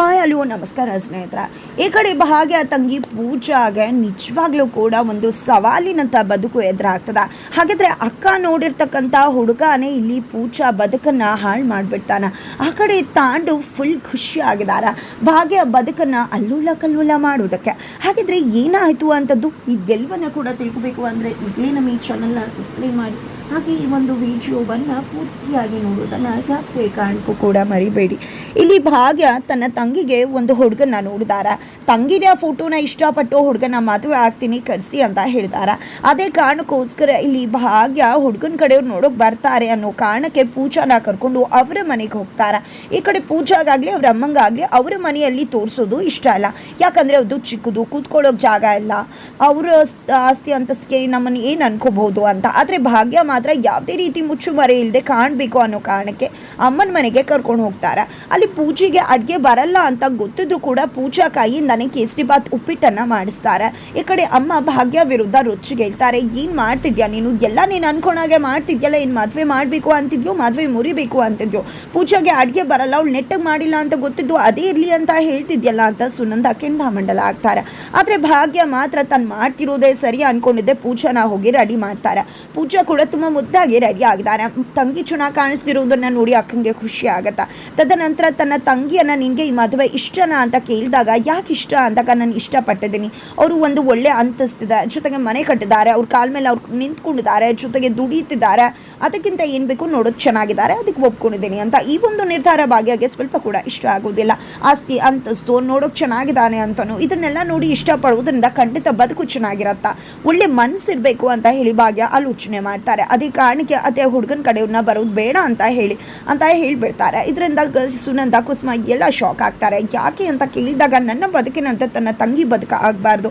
Hi, hello, ನಮಸ್ಕಾರ ಸ್ನೇಹಿತರ. ಈ ಕಡೆ ಭಾಗ್ಯ ತಂಗಿ ಪೂಜಾಗೆ ನಿಜವಾಗ್ಲೂ ಕೂಡ ಒಂದು ಸವಾಲಿನಂತ ಬದುಕು ಎದುರಾಗ್ತದ. ಹಾಗಿದ್ರೆ ಅಕ್ಕ ನೋಡಿರ್ತಕ್ಕಂಥ ಹುಡುಗನೇ ಇಲ್ಲಿ ಪೂಜಾ ಬದುಕನ್ನ ಹಾಳು ಮಾಡಿಬಿಡ್ತಾನ. ಆ ಕಡೆ ತಾಂಡು ಫುಲ್ ಖುಷಿ ಆಗಿದಾರ ಭಾಗ್ಯ ಬದುಕನ್ನು ಅಲ್ಲುಲ್ಲ ಕಲ್ಲುಲ್ಲ ಮಾಡೋದಕ್ಕೆ ಹಾಗಿದ್ರೆ ಏನಾಯ್ತು ಅಂತದ್ದು ಇದೆಲ್ಲವನ್ನ ಕೂಡ ತಿಳ್ಕೊಬೇಕು ಅಂದ್ರೆ ಈಗಲೇ ನಮ್ಮ ಈ ಚಾನಲ್ನ ಸಬ್ಸ್ಕ್ರೈಬ್ ಮಾಡಿ. ಹಾಗೆ ಈ ಒಂದು ವಿಡಿಯೋವನ್ನು ಪೂರ್ತಿಯಾಗಿ ನೋಡೋದನ್ನು ಜಾಸ್ತಿ ಕಾರಣಕ್ಕೂ ಕೂಡ ಮರಿಬೇಡಿ. ಇಲ್ಲಿ ಭಾಗ್ಯ ತನ್ನ ತಂಗಿಗೆ ಒಂದು ಹುಡುಗನ ನೋಡಿದಾರ. ತಂಗಿನ ಫೋಟೋನ ಇಷ್ಟಪಟ್ಟು ಹುಡುಗನ ಮದುವೆ ಆಗ್ತೀನಿ, ಕರೆಸಿ ಅಂತ ಹೇಳ್ತಾರ ಅದೇ ಕಾರಣಕ್ಕೋಸ್ಕರ ಇಲ್ಲಿ ಭಾಗ್ಯ ಹುಡುಗನ ಕಡೆಯವ್ರು ನೋಡೋಕೆ ಬರ್ತಾರೆ ಅನ್ನೋ ಕಾರಣಕ್ಕೆ ಪೂಜಾನ ಕರ್ಕೊಂಡು ಅವರ ಮನೆಗೆ ಹೋಗ್ತಾರ. ಈ ಕಡೆ ಪೂಜಾಗಾಗಲಿ, ಅವ್ರ ಅಮ್ಮಂಗಾಗಲಿ ಅವರ ಮನೆಯಲ್ಲಿ ತೋರಿಸೋದು ಇಷ್ಟ ಇಲ್ಲ ಯಾಕಂದ್ರೆ ಅದು ಚಿಕ್ಕದು, ಕೂತ್ಕೊಳ್ಳೋಕೆ ಜಾಗ ಇಲ್ಲ. ಅವರ ಆಸ್ತಿ ಅಂತಸ್ತಿಗೆ ನಮ್ಮನ್ನು ಏನು ಅನ್ಕೋಬಹುದು ಅಂತ. ಆದರೆ ಭಾಗ್ಯ ಮಾತ್ರ ಯಾವುದೇ ರೀತಿ ಮುಚ್ಚುಮರೆ ಇಲ್ಲದೆ ಕಾಣಬೇಕು ಅನ್ನೋ ಕಾರಣಕ್ಕೆ ಅಮ್ಮನ ಮನೆಗೆ ಕರ್ಕೊಂಡು ಹೋಗ್ತಾರೆ. ಅಲ್ಲಿ ಪೂಜೆಗೆ ಅಡುಗೆ ಬರಲ್ಲ ಅಂತ ಗೊತ್ತಿದ್ರು ಕೂಡ ಪೂಜಾ ಕೇಸರಿ ಬಾತ್ ಉಪ್ಪಿಟ್ಟನ್ನ ಮಾಡಿಸ್ತಾರೆ. ಈ ಕಡೆ ಅಮ್ಮ ಭಾಗ್ಯ ವಿರುದ್ಧ ರುಚಿಗೆ ಹೇಳ್ತಾರೆ, ಏನು ಮಾಡ್ತಿದ್ಯಾ ನೀನು? ಎಲ್ಲ ನೀನು ಅನ್ಕೊಂಡಾಗೆ ಮಾಡ್ತಿದ್ಯಲ್ಲ, ಏನು ಮದುವೆ ಮಾಡಬೇಕು ಅಂತಿದ್ಯೋ, ಮದುವೆ ಮುರಿಬೇಕು ಅಂತಿದ್ಯೋ? ಪೂಜಾಗೆ ಅಡುಗೆ ಬರಲ್ಲ, ಅವಳು ನೆಟ್ಟಗೆ ಮಾಡಿಲ್ಲ ಅಂತ ಗೊತ್ತಿದ್ದು ಅದೇ ಇರಲಿ ಅಂತ ಹೇಳ್ತಿದ್ಯಲ್ಲ ಅಂತ ಸುನಂದ ಕೆಂಡಾಮಂಡಲ ಆಗ್ತಾರೆ ಆದರೆ ಭಾಗ್ಯ ಮಾತ್ರ ತಾನು ಮಾಡ್ತಿರೋದೇ ಸರಿ ಅನ್ಕೊಂಡಿದ್ದೆ, ಪೂಜಾನ ಹೋಗಿ ರೆಡಿ ಮಾಡ್ತಾರೆ. ಪೂಜಾ ಕೂಡ ತುಂಬ ಮುದ್ದಾಗಿ ರೆಡಿ ಆಗಿದ್ದಾನೆ. ತಂಗಿ ಚೆನ್ನಾಗಿ ಕಾಣಿಸ್ತಿರೋದನ್ನ ನೋಡಿ ಅಕ್ಕಂಗೆ ಖುಷಿ ಆಗತ್ತ. ತದನಂತರ ತನ್ನ ತಂಗಿಯನ್ನ ನಿನಗೆ ಈ ಮದುವೆ ಇಷ್ಟನಾ ಅಂತ ಕೇಳಿದಾಗ, ಯಾಕೆ ಇಷ್ಟ ಅಂದಾಗ ನಾನು ಇಷ್ಟಪಟ್ಟಿದ್ದೀನಿ. ಅವರು ಒಂದು ಒಳ್ಳೆ ಅಂತಸ್ತಿದೆ. ಜೊತೆಗೆ ಮನೆ ಕಟ್ಟಿದ್ದಾರೆ. ಅವ್ರ ಕಾಲ ಮೇಲೆ ಅವ್ರು ನಿಂತ್ಕೊಂಡಿದ್ದಾರೆ. ಜೊತೆಗೆ ದುಡಿತಿದ್ದಾರೆ ಅದಕ್ಕಿಂತ ಏನ್ ಬೇಕು ನೋಡೋದು ಚೆನ್ನಾಗಿದ್ದಾರೆ. ಅದಕ್ಕೆ ಒಪ್ಕೊಂಡಿದ್ದೀನಿ ಅಂತ. ಈ ಒಂದು ನಿರ್ಧಾರ ಭಾಗ್ಯಗೆ ಸ್ವಲ್ಪ ಕೂಡ ಇಷ್ಟ ಆಗುವುದಿಲ್ಲ. ಆಸ್ತಿ, ಅಂತಸ್ತು ನೋಡೋಕೆ ಚೆನ್ನಾಗಿದ್ದಾನೆ ಅಂತನು. ಇದನ್ನೆಲ್ಲ ನೋಡಿ ಇಷ್ಟಪಡುವುದರಿಂದ ಖಂಡಿತ ಬದುಕು ಚೆನ್ನಾಗಿರತ್ತ. ಒಳ್ಳೆ ಮನಸ್ಸಿರಬೇಕು ಅಂತ ಹೇಳಿ ಭಾಗ್ಯ ಆಲೋಚನೆ ಮಾಡ್ತಾರೆ. ಅದೇ ಕಾರಣಕ್ಕೆ ಅತ್ತೆ ಹುಡುಗನ ಕಡೆಯವ್ರನ್ನ ಬರೋದು ಬೇಡ ಅಂತ ಹೇಳಿ, ಅಂತ ಹೇಳಿಬಿಡ್ತಾರೆ. ಇದರಿಂದ ಸುನಂದ, ಕುಸುಮ ಎಲ್ಲ ಶಾಕ್ ಆಗ್ತಾರೆ. ಯಾಕೆ ಅಂತ ಕೇಳಿದಾಗ ನನ್ನ ಬದುಕಿನಂತೆ ತನ್ನ ತಂಗಿ ಬದುಕ ಆಗಬಾರ್ದು.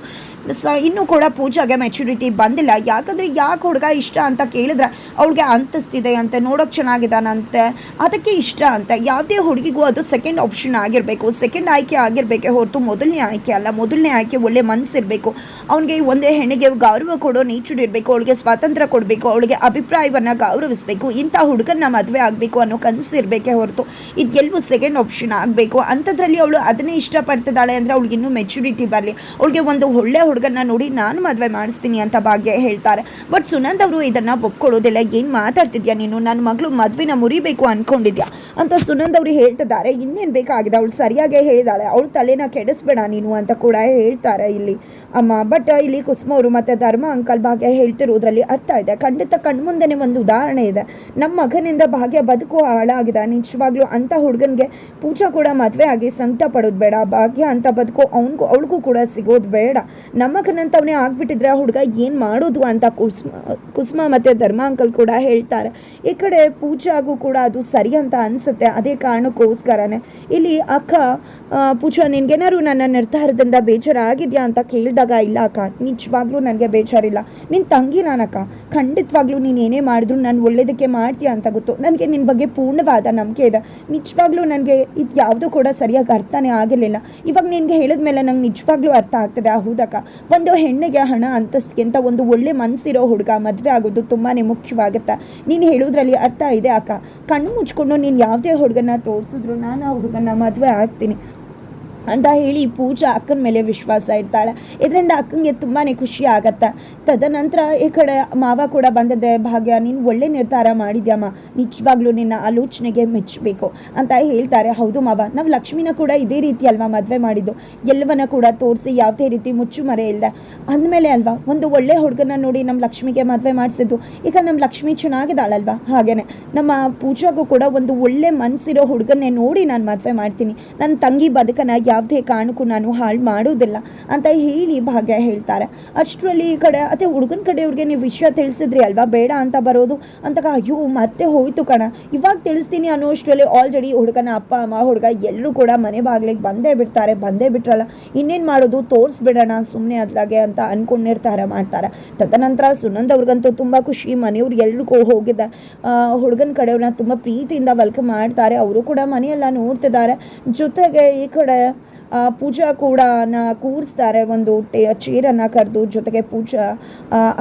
ಸ, ಇನ್ನೂ ಕೂಡ ಪೂಜಾಗೆ ಮೆಚುರಿಟಿ ಬಂದಿಲ್ಲ. ಯಾಕಂದರೆ ಯಾಕೆ ಹುಡುಗ ಇಷ್ಟ ಅಂತ ಕೇಳಿದ್ರೆ ಅವಳಿಗೆ ಅಂತಸ್ತಿದೆ ಅಂತೆ, ನೋಡೋಕೆ ಚೆನ್ನಾಗಿದ್ದಾನಂತೆ, ಅದಕ್ಕೆ ಇಷ್ಟ ಅಂತ. ಯಾವುದೇ ಹುಡುಗಿಗೂ ಅದು ಸೆಕೆಂಡ್ ಆಪ್ಷನ್ ಆಗಿರಬೇಕು. ಸೆಕೆಂಡ್ ಆಯ್ಕೆ ಆಗಿರಬೇಕೆ ಹೊರತು ಮೊದಲನೇ ಆಯ್ಕೆ ಅಲ್ಲ. ಮೊದಲನೇ ಆಯ್ಕೆ ಒಳ್ಳೆ ಮನಸ್ಸಿರಬೇಕು ಅವನಿಗೆ ಒಂದೇ ಹೆಣ್ಣಿಗೆ ಗೌರವ ಕೊಡೋ ನೇಚರ್ ಇರಬೇಕು. ಅವಳಿಗೆ ಸ್ವಾತಂತ್ರ್ಯ ಕೊಡಬೇಕು. ಅವಳಿಗೆ ಅಭಿಪ್ರಾಯವನ್ನು ಗೌರವಿಸಬೇಕು. ಇಂಥ ಹುಡುಗನ ಮದುವೆ ಆಗಬೇಕು ಅನ್ನೋ ಕನಸು ಹೊರತು. ಇದೆಲ್ಲವೂ ಸೆಕೆಂಡ್ ಆಪ್ಷನ್ ಆಗಬೇಕು. ಅಂಥದ್ರಲ್ಲಿ ಅವಳು ಅದನ್ನೇ ಇಷ್ಟಪಡ್ತಿದ್ದಾಳೆ ಅಂದರೆ ಅವಳಿಗೆ ಇನ್ನೂ ಮೆಚುರಿಟಿ ಬರಲಿ. ಅವಳಿಗೆ ಒಂದು ಒಳ್ಳೆ ಹುಡುಗನ ನೋಡಿ ನಾನು ಮದುವೆ ಮಾಡಿಸ್ತೀನಿ ಅಂತ ಭಾಗ್ಯ ಹೇಳ್ತಾರೆ. ಬಟ್ ಸುನಂದ್ ಅವರು ಇದನ್ನು ಒಪ್ಕೊಳ್ಳೋದಿಲ್ಲ. ಏನು ಮಾತಾಡ್ತಿದ್ಯಾ ನೀನು? ನನ್ನ ಮಗಳು ಮದುವೆನ ಮುರಿಬೇಕು ಅನ್ಕೊಂಡಿದ್ಯಾ? ಅಂತ ಸುನಂದ್ ಅವರು ಹೇಳ್ತಿದ್ದಾರೆ. ಇನ್ನೇನು ಬೇಕಾಗಿದೆ? ಅವಳು ಸರಿಯಾಗೇ ಹೇಳಿದಾಳೆ. ಅವಳು ತಲೆನ ಕೆಡಿಸ್ಬೇಡ ನೀನು ಅಂತ ಕೂಡ ಹೇಳ್ತಾರೆ ಇಲ್ಲಿ. ಅಮ್ಮ ಬಟ್ ಇಲ್ಲಿ ಕುಸುಮ ಅವರು ಮತ್ತು ಧರ್ಮ, ಅಂಕಲ್ ಭಾಗ್ಯ ಹೇಳ್ತಿರೋದ್ರಲ್ಲಿ ಅರ್ಥ ಇದೆ. ಖಂಡಿತ ಕಣ್ಮುಂದೆನೇ ಒಂದು ಉದಾಹರಣೆ ಇದೆ. ನಮ್ಮ ಮಗನಿಂದ ಭಾಗ್ಯ ಬದುಕು ಹಾಳಾಗಿದೆ. ನಿಜವಾಗ್ಲೂ ಅಂಥ ಹುಡುಗನಿಗೆ ಪೂಜಾ ಕೂಡ ಮದುವೆ ಆಗಿ ಸಂಕಟ ಪಡೋದು ಬೇಡ. ಭಾಗ್ಯ ಅಂತ ಬದುಕು ಅವನಿಗೂ, ಅವಳಿಗೂ ಕೂಡ ಸಿಗೋದು ಬೇಡ. ಮಗನಂತವನೇ ಆಗ್ಬಿಟ್ಟಿದ್ರೆ ಆ ಹುಡುಗ ಏನು ಮಾಡೋದು ಅಂತ ಕುಸ್ಮ ಕುಸುಮ ಮತ್ತು ಧರ್ಮ ಅಂಕಲ್ ಕೂಡ ಹೇಳ್ತಾರೆ. ಈ ಕಡೆ ಪೂಜಾಗೂ ಕೂಡ ಅದು ಸರಿ ಅಂತ ಅನಿಸುತ್ತೆ ಅದೇ ಕಾರಣಕ್ಕೋಸ್ಕರನೇ. ಇಲ್ಲಿ ಅಕ್ಕ ಆ, ಪೂಜಾ ನಿನ್ಗೇನಾರು ನನ್ನ ನಿರ್ಧಾರದಿಂದ ಬೇಜಾರಾಗಿದೆಯಾ ಅಂತ ಕೇಳಿದಾಗ ಇಲ್ಲ ಅಕ್ಕ ನಿಜವಾಗ್ಲೂ ನನಗೆ ಬೇಜಾರಿಲ್ಲ. ನಿನ್ನ ತಂಗಿ ನಾನಕ್ಕ ಖಂಡಿತವಾಗ್ಲೂ ನೀನು ಏನೇ ಮಾಡಿದ್ರು ನಾನು ಒಳ್ಳೇದಕ್ಕೆ ಮಾಡ್ತೀಯ ಅಂತ ಗೊತ್ತು. ನನಗೆ ನಿನ್ನ ಬಗ್ಗೆ ಪೂರ್ಣವಾದ ನಂಬಿಕೆ ಇದೆ. ನಿಜವಾಗ್ಲೂ ನನಗೆ ಇದು ಯಾವುದೂ ಕೂಡ ಸರಿಯಾಗಿ ಅರ್ಥನೇ ಆಗಿರಲಿಲ್ಲ. ಇವಾಗ ನಿನಗೆ ಹೇಳಿದ ಮೇಲೆ ನಂಗೆ ನಿಜವಾಗ್ಲೂ ಅರ್ಥ ಆಗ್ತದೆ. ಹೌದಕ್ಕ. ಒಂದು ಹೆಣ್ಣಿಗೆ ಹಣ ಅಂತಸ್ತಿಗಿಂತ ಒಂದು ಒಳ್ಳೆ ಮನಸ್ಸಿರೋ ಹುಡುಗ ಮದುವೆ ಆಗೋದು ತುಂಬಾ ಮುಖ್ಯವಾಗುತ್ತೆ? ನೀನು ಹೇಳೋದ್ರಲ್ಲಿ ಅರ್ಥ ಇದೆ ಅಕ್ಕ. ಕಣ್ಣು ಮುಚ್ಕೊಂಡು ನೀನು ಯಾವುದೇ ಹುಡುಗನ ತೋರಿಸಿದ್ರು ನಾನು ಆ ಹುಡುಗನ ಮದುವೆ ಆಗ್ತೀನಿ. ಅಂತ ಹೇಳಿ ಪೂಜಾ ಅಕ್ಕನ ಮೇಲೆ ವಿಶ್ವಾಸ ಇಡ್ತಾಳೆ. ಇದರಿಂದ ಅಕ್ಕನಿಗೆ ತುಂಬಾ ಖುಷಿ ಆಗತ್ತೆ. ತದನಂತರ ಈ ಕಡೆ ಮಾವ ಕೂಡ ಬಂದಿದ್ದೆ ಭಾಗ್ಯ, ನೀನು ಒಳ್ಳೆ ನಿರ್ಧಾರ ಮಾಡಿದ್ಯಮ್ಮ. ನಿಜವಾಗ್ಲೂ ನಿನ್ನ ಆಲೋಚನೆಗೆ ಮೆಚ್ಚಬೇಕು ಅಂತ ಹೇಳ್ತಾರೆ. ಹೌದು ಮಾವ, ನಾವು ಲಕ್ಷ್ಮಿನ ಕೂಡ ಇದೇ ರೀತಿ ಅಲ್ವಾ ಮದುವೆ ಮಾಡಿದ್ದು? ಎಲ್ಲವನ್ನ ಕೂಡ ತೋರಿಸಿ ಯಾವುದೇ ರೀತಿ ಮುಚ್ಚುಮರೆ ಇಲ್ಲದೆ ಅಂದಮೇಲೆ ಅಲ್ವಾ, ಒಂದು ಒಳ್ಳೆ ಹುಡುಗನ ನೋಡಿ ನಮ್ಮ ಲಕ್ಷ್ಮಿಗೆ ಮದುವೆ ಮಾಡಿಸಿದ್ದು. ಈಗ ನಮ್ಮ ಲಕ್ಷ್ಮಿ ಚೆನ್ನಾಗಿದ್ದಾಳಲ್ವಾ? ಹಾಗೇನೆ. ನಮ್ಮ ಪೂಜಾಗೂ ಕೂಡ ಒಂದು ಒಳ್ಳೆ ಮನಸ್ಸಿರೋ ಹುಡುಗನ್ನೇ ನೋಡಿ ನಾನು ಮದುವೆ ಮಾಡ್ತೀನಿ. ನನ್ನ ತಂಗಿ ಬದುಕನ್ನ ಯಾವುದೇ ಕಾರಣಕ್ಕೂ ನಾನು ಹಾಳು ಮಾಡೋದಿಲ್ಲ ಅಂತ ಹೇಳಿ ಭಾಗ್ಯ ಹೇಳ್ತಾರೆ. ಅಷ್ಟರಲ್ಲಿ ಈ ಕಡೆ, ಅದೇ ಹುಡುಗನ ಕಡೆಯವ್ರಿಗೆ ನೀವು ವಿಷಯ ತಿಳಿಸಿದ್ರಿ ಅಲ್ವಾ? ಬೇಡ ಅಂತ ಬರೋದು? ಅಂತಾಗ ಅಯ್ಯೋ, ಮತ್ತೆ ಹೋಯ್ತು ಕಣ. ಇವಾಗ ತಿಳಿಸ್ತೀನಿ ಅನ್ನೋ ಅಷ್ಟರಲ್ಲಿ ಆಲ್ರೆಡಿ ಹುಡುಗನ ಅಪ್ಪ, ಅಮ್ಮ, ಹುಡುಗ ಎಲ್ಲರೂ ಕೂಡ ಮನೆ ಬಾಗಿಲಿಗೆ ಬಂದೇ ಬಿಡ್ತಾರೆ, ಬಂದೇ ಬಿಟ್ರಲ್ಲ. ಇನ್ನೇನು ಮಾಡೋದು? ತೋರಿಸ್ಬಿಡೋಣ ಸುಮ್ಮನೆ ಅದ್ಲಾಗೆ ಅಂತ ಅನ್ಕೊಂಡಿರ್ತಾರೆ, ಮಾಡ್ತಾರೆ. ತದನಂತರ ಸುನಂದ್ ಅವ್ರಿಗಂತೂ ತುಂಬ ಖುಷಿ. ಮನೆಯವ್ರು ಎಲ್ರಿಗೂ ಹೋಗಿದ್ದ ಹುಡುಗನ ಕಡೆಯವ್ರನ್ನ ತುಂಬ ಪ್ರೀತಿಯಿಂದ ವೆಲ್ಕಮ್ ಮಾಡ್ತಾರೆ. ಅವರು ಕೂಡ ಮನೆಯೆಲ್ಲ ನೋಡ್ತಿದ್ದಾರೆ. ಜೊತೆಗೆ ಈ ಕಡೆ ಪೂಜಾ ಕೂಡ ಕೂರಿಸ್ತಾರೆ ಒಂದು ಟೇ, ಚೇರನ್ನು ಕರೆದು ಜೊತೆಗೆ ಪೂಜಾ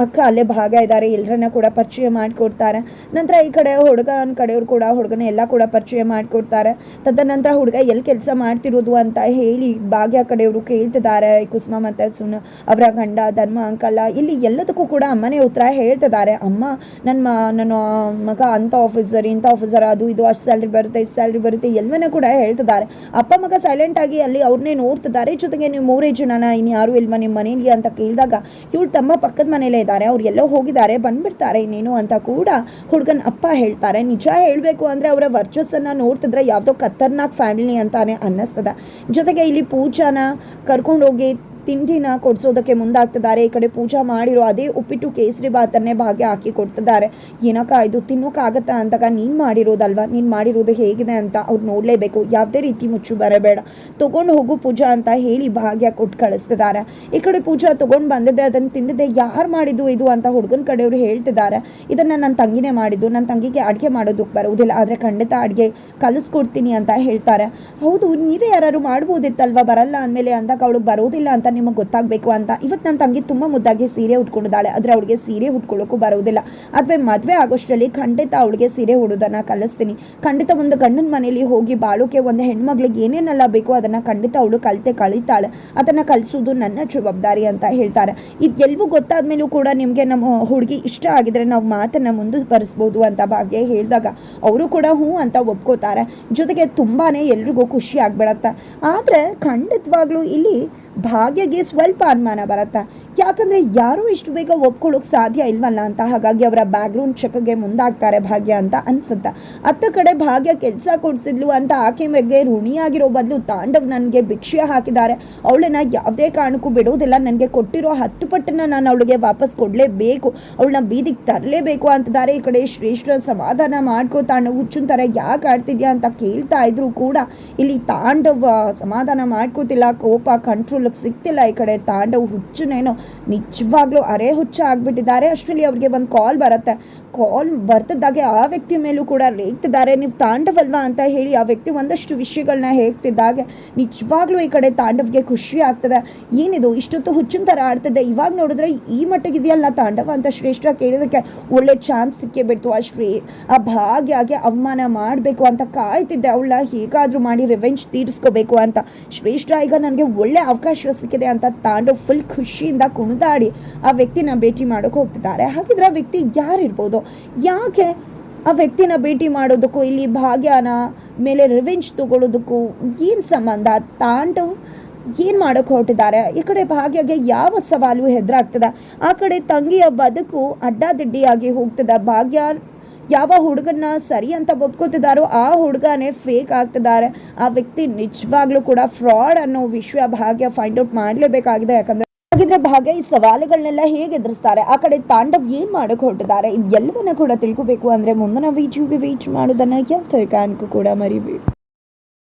ಅಕ್ಕ ಅಲ್ಲೇ ಭಾಗ ಇದ್ದಾರೆ ಎಲ್ಲರನ್ನ ಕೂಡ ಪರಿಚಯ ಮಾಡಿಕೊಡ್ತಾರೆ. ನಂತರ ಈ ಕಡೆ ಹುಡುಗನ ಕಡೆಯವರು ಕೂಡ, ಹುಡುಗನ ಎಲ್ಲ ಕೂಡ ಪರಿಚಯ ಮಾಡಿಕೊಡ್ತಾರೆ. ತದನಂತರ ಹುಡುಗ ಎಲ್ಲಿ ಕೆಲಸ ಮಾಡ್ತಿರೋದು ಅಂತ ಹೇಳಿ ಭಾಗ್ಯ ಕಡೆಯವರು ಕೇಳ್ತಿದ್ದಾರೆ, ಕುಸುಮ ಮತ್ತು ಸುನ, ಅವರ ಗಂಡ, ಧರ್ಮ ಅಂಕಲ್ಲ ಇಲ್ಲಿ ಎಲ್ಲದಕ್ಕೂ ಕೂಡ ಅಮ್ಮನೇ ಉತ್ತರ ಹೇಳ್ತಿದ್ದಾರೆ. ಅಮ್ಮ ನನ್ನ ನನ್ನ ಮಗ ಅಂಥ ಆಫೀಸರ್ ಇಂಥ ಆಫೀಸರ್ ಅದು ಇದು, ಅಷ್ಟು ಸ್ಯಾಲ್ರಿ ಬರುತ್ತೆ, ಇಷ್ಟು ಸ್ಯಾಲ್ರಿ ಬರುತ್ತೆ ಎಲ್ಲವನ್ನ ಕೂಡ ಹೇಳ್ತಿದ್ದಾರೆ. ಅಪ್ಪ ಮಗ ಸೈಲೆಂಟ್ ಆಗಿ ಅಲ್ಲಿ ಅವ್ರನ್ನೇ ನೋಡ್ತಿದ್ದಾರೆ. ಜೊತೆಗೆ ನೀವು ಮೂರೇ ಜನನ ಇನ್ಯಾರು ಯಾರು ಇಲ್ವಾ ನಿಮ್ಮ ಮನೇಲಿ ಅಂತ ಕೇಳಿದಾಗ, ಇವಳು ತಮ್ಮ ಪಕ್ಕದ ಮನೇಲೇ ಇದ್ದಾರೆ. ಅವ್ರು ಎಲ್ಲೋ ಹೋಗಿದ್ದಾರೆ, ಬಂದ್ಬಿಡ್ತಾರೆ ಇನ್ನೇನು ಅಂತ ಕೂಡ ಹುಡುಗನ ಅಪ್ಪ ಹೇಳ್ತಾರೆ. ನಿಜ ಹೇಳಬೇಕು ಅಂದರೆ ಅವರ ವರ್ಚಸ್ಸನ್ನು ನೋಡ್ತಿದ್ರೆ ಯಾವುದೋ ಖತರ್ನಾಕ್ ಫ್ಯಾಮಿಲಿ ಅಂತಾನೆ ಅನ್ನಿಸ್ತದೆ. ಜೊತೆಗೆ ಇಲ್ಲಿ ಪೂಜಾನ ಕರ್ಕೊಂಡೋಗಿ ತಿಂಡಿನ ಕೊಡಿಸೋದಕ್ಕೆ ಮುಂದಾಗ್ತಿದ್ದಾರೆ. ಈ ಕಡೆ ಪೂಜಾ ಮಾಡಿರೋ ಅದೇ ಉಪ್ಪಿಟ್ಟು ಕೇಸರಿ ಬಾತನ್ನೇ ಭಾಗ್ಯ ಹಾಕಿ ಕೊಡ್ತಿದ್ದಾರೆ. ಏನಕ್ಕ ಇದು ತಿನ್ನೋಕ್ಕಾಗತ್ತಾ ಅಂತಾಗ ನೀನು ಮಾಡಿರೋದಲ್ವಾ? ನೀನು ಮಾಡಿರೋದು ಹೇಗಿದೆ ಅಂತ ಅವ್ರು ನೋಡಲೇಬೇಕು. ಯಾವುದೇ ರೀತಿ ಮುಚ್ಚು ಬರಬೇಡ. ತೊಗೊಂಡು ಹೋಗು ಪೂಜಾ ಅಂತ ಹೇಳಿ ಭಾಗ್ಯ ಕೊಟ್ಟು ಕಳಿಸ್ತಿದ್ದಾರೆ. ಈ ಕಡೆ ಪೂಜಾ ತೊಗೊಂಡು ಬಂದಿದ್ದೆ ಅದನ್ನು ತಿಂದಿದ್ದೆ. ಯಾರು ಮಾಡಿದ್ದು ಇದು ಅಂತ ಹುಡುಗನ ಕಡೆಯವರು ಹೇಳ್ತಿದ್ದಾರೆ. ಇದನ್ನು ನನ್ನ ತಂಗಿನೇ ಮಾಡಿದ್ದು. ನನ್ನ ತಂಗಿಗೆ ಅಡುಗೆ ಮಾಡೋದಕ್ಕೆ ಬರುವುದಿಲ್ಲ. ಆದರೆ ಖಂಡಿತ ಅಡುಗೆ ಕಲಿಸ್ಕೊಡ್ತೀನಿ ಅಂತ ಹೇಳ್ತಾರೆ. ಹೌದು, ನೀವೇ ಯಾರು ಮಾಡ್ಬೋದಿತ್ತಲ್ವ? ಬರಲ್ಲ ಅಂದಮೇಲೆ ಅಂದಾಗ ಅವಳು ಬರೋದಿಲ್ಲ ಅಂತ ನಿಮಗೆ ಗೊತ್ತಾಗಬೇಕು ಅಂತ. ಇವತ್ತು ನನ್ನ ತಂಗಿ ತುಂಬ ಮುದ್ದಾಗಿ ಸೀರೆ ಉಟ್ಕೊಂಡಿದ್ದಾಳೆ. ಆದರೆ ಅವಳಿಗೆ ಸೀರೆ ಉಟ್ಕೊಳ್ಳೋಕ್ಕೂ ಬರೋದಿಲ್ಲ. ಅಥವಾ ಮದುವೆ ಆಗೋಷ್ಟರಲ್ಲಿ ಖಂಡಿತ ಅವಳಿಗೆ ಸೀರೆ ಉಡೋದನ್ನು ಕಲಿಸ್ತೀನಿ. ಖಂಡಿತ ಒಂದು ಗಂಡನ ಮನೆಯಲ್ಲಿ ಹೋಗಿ ಬಾಳೋಕೆ ಒಂದು ಹೆಣ್ಮಗಳಿಗೆ ಏನೇನೆಲ್ಲ ಬೇಕೋ ಅದನ್ನು ಖಂಡಿತ ಅವಳು ಕಲಿತೆ ಕಳೀತಾಳೆ. ಅದನ್ನು ಕಲಿಸೋದು ನನ್ನ ಜವಾಬ್ದಾರಿ ಅಂತ ಹೇಳ್ತಾರೆ. ಇದೆಲ್ಲವೂ ಗೊತ್ತಾದ್ಮೇಲೂ ಕೂಡ ನಿಮಗೆ ನಮ್ಮ ಹುಡುಗಿ ಇಷ್ಟ ಆಗಿದ್ರೆ ನಾವು ಮಾತನ್ನು ಮುಂದುವರಿಸ್ಬೋದು ಅಂತ ಭಾಗ್ಯ ಹೇಳಿದಾಗ ಅವರು ಕೂಡ ಹ್ಞೂ ಅಂತ ಒಪ್ಕೋತಾರೆ. ಜೊತೆಗೆ ತುಂಬಾ ಎಲ್ರಿಗೂ ಖುಷಿ ಆಗ್ಬಿಡತ್ತೆ. ಆದರೆ ಖಂಡಿತವಾಗ್ಲೂ ಇಲ್ಲಿ ಭಾಗ್ಯಗೆ ಸ್ವಲ್ಪ ಅನುಮಾನ ಬರುತ್ತೆ? ಯಾಕಂದರೆ ಯಾರೂ ಇಷ್ಟು ಬೇಗ ಒಪ್ಕೊಳ್ಳೋಕೆ ಸಾಧ್ಯ ಇಲ್ವಲ್ಲ ಅಂತ, ಹಾಗಾಗಿ ಅವರ ಬ್ಯಾಕ್ಗ್ರೌಂಡ್ ಚೆಕ್ಗೆ ಮುಂದಾಗ್ತಾರೆ ಭಾಗ್ಯ ಅಂತ ಅನ್ಸುತ್ತೆ. ಅತ್ತ ಕಡೆ ಭಾಗ್ಯ ಕೆಲಸ ಕೊಡಿಸಿದ್ಲು ಅಂತ ಆಕೆ ಬಗ್ಗೆ ಋಣಿಯಾಗಿರೋ ಬದಲು ತಾಂಡವ್ ನನಗೆ ಭಿಕ್ಷೆ ಹಾಕಿದ್ದಾರೆ. ಅವಳನ್ನ ಯಾವುದೇ ಕಾರಣಕ್ಕೂ ಬಿಡೋದಿಲ್ಲ. ನನಗೆ ಕೊಟ್ಟಿರೋ ಹತ್ತು ಪಟ್ಟನ್ನ ನಾನು ಅವಳಿಗೆ ವಾಪಸ್ ಕೊಡಲೇಬೇಕು. ಅವಳನ್ನ ಬೀದಿಗೆ ತರಲೇಬೇಕು ಅಂತಿದ್ದಾರೆ. ಈ ಕಡೆ ಶ್ರೇಷ್ಠ ಸಮಾಧಾನ ಮಾಡ್ಕೋತಾನೆ ಹುಚ್ಚುನ್ ಥರ ಯಾಕೆ ಆಡ್ತಿದ್ಯಾ ಅಂತ ಕೇಳ್ತಾ ಇದ್ರು ಕೂಡ. ಇಲ್ಲಿ ತಾಂಡವ್ ಸಮಾಧಾನ ಮಾಡ್ಕೋತಿಲ್ಲ. ಕೋಪ ಕಂಟ್ರೋಲಿಗೆ ಸಿಗ್ತಿಲ್ಲ ಈ ಕಡೆ ತಾಂಡವ್ ಹುಚ್ಚುನೇನೋ. ನಿಜವಾಗ್ಲೂ ಅರೆ ಹುಚ್ಚ ಆಗ್ಬಿಟ್ಟಿದ್ದಾರೆ. ಅಷ್ಟರಲ್ಲಿ ಅವ್ರಿಗೆ ಒಂದು ಕಾಲ್ ಬರುತ್ತೆ. ಕಾಲ್ ಬರ್ತಿದ್ದಾಗೆ ಆ ವ್ಯಕ್ತಿ ಮೇಲೂ ಕೂಡ ರೇಗ್ತಿದ್ದಾರೆ. ನೀವು ತಾಂಡವಲ್ವಾ ಅಂತ ಹೇಳಿ ಆ ವ್ಯಕ್ತಿ ಒಂದಷ್ಟು ವಿಷಯಗಳನ್ನ ಹೇಗ್ತಿದ್ದಾಗೆ ನಿಜವಾಗ್ಲೂ ಈ ಕಡೆ ತಾಂಡವ್ಗೆ ಖುಷಿ ಆಗ್ತದೆ. ಏನಿದು, ಇಷ್ಟೊತ್ತು ಹುಚ್ಚಿನ ಥರ ಆಡ್ತಿದ್ದೆ. ಇವಾಗ ನೋಡಿದ್ರೆ ಈ ಮಟ್ಟಿಗಿದೆಯಲ್ಲ ತಾಂಡವ ಅಂತ ಶ್ರೇಷ್ಠ ಕೇಳಿದಕ್ಕೆ ಒಳ್ಳೆ ಚಾನ್ಸ್ ಸಿಕ್ಕೇ ಬಿಡ್ತು ಆ ಶ್ರೀ ಆ ಭಾಗ್ಯಾಗೆ ಅವಮಾನ ಮಾಡಬೇಕು ಅಂತ ಕಾಯ್ತಿದ್ದೆ ಅವಳ. ಹೇಗಾದರೂ ಮಾಡಿ ರಿವೆಂಜ್ ತೀರಿಸ್ಕೋಬೇಕು ಅಂತ. ಶ್ರೇಷ್ಠ ಈಗ ನನಗೆ ಒಳ್ಳೆ ಅವಕಾಶ ಸಿಕ್ಕಿದೆ ಅಂತ ತಾಂಡವ್ ಫುಲ್ ಖುಷಿಯಿಂದ ಕುಣಿದಾಡಿ ಆ ವ್ಯಕ್ತಿನ ಭೇಟಿ ಮಾಡೋಕೆ ಹೋಗ್ತಿದ್ದಾರೆ. ಹಾಗಿದ್ರೆ ಆ ವ್ಯಕ್ತಿ ಯಾರಿರ್ಬೋದು? ಯಾಕೆ ಆ ವ್ಯಕ್ತಿನ ಭೇಟಿ ಮಾಡೋದಕ್ಕೂ, ಇಲ್ಲಿ ಭಾಗ್ಯನ ಮೇಲೆ ರಿವೆಂಜ್ ತಗೊಳ್ಳೋದಕ್ಕೂ ಏನು ಸಂಬಂಧ? ತಾಂಡು ಏನು ಮಾಡೋಕೆ ಹೊರಟಿದ್ದಾರೆ? ಈ ಕಡೆ ಭಾಗ್ಯಗೆ ಯಾವ ಸವಾಲು ಹೆದರಾಗ್ತದೆ ಆ ಕಡೆ ತಂಗಿಯ ಬದುಕು ಅಡ್ಡಾದಿಡ್ಡಿಯಾಗಿ ಹೋಗ್ತದೆ. ಭಾಗ್ಯ ಯಾವ ಹುಡುಗನ್ನ ಸರಿ ಅಂತ ಒಪ್ಕೋತಿದ್ದಾರೋ, ಆ ಹುಡುಗನೇ ಫೇಕ್ ಆಗ್ತಿದ್ದಾರೆ. ಆ ವ್ಯಕ್ತಿ ನಿಜವಾಗ್ಲೂ ಕೂಡ ಫ್ರಾಡ್ ಅನ್ನೋ ವಿಷಯ ಭಾಗ್ಯ ಫೈಂಡ್ ಔಟ್ ಮಾಡಲೇಬೇಕಾಗಿದೆ. ಯಾಕಂದ್ರೆ ಹಾಗಿದ್ರೆ ಭಾಗ್ಯ ಈ ಸವಾಲುಗಳನ್ನೆಲ್ಲ ಹೇಗೆ ಎದುರಿಸ್ತಾರೆ? ಆ ಕಡೆ ತಾಂಡವ್ ಏನ್ ಮಾಡಕ್ ಹೊರಟಿದ್ದಾರೆ ಇದೆಲ್ಲವನ್ನ ಕೂಡ ತಿಳ್ಕೋಬೇಕು ಅಂದ್ರೆ ಮುಂದಿನ ವಿಡಿಯೋಗೆ ವೇಟ್ ಮಾಡೋದನ್ನ ಯಾವ ಕಾರಣಕ್ಕೂ ಕೂಡ ಮರಿಬೇಡಿ.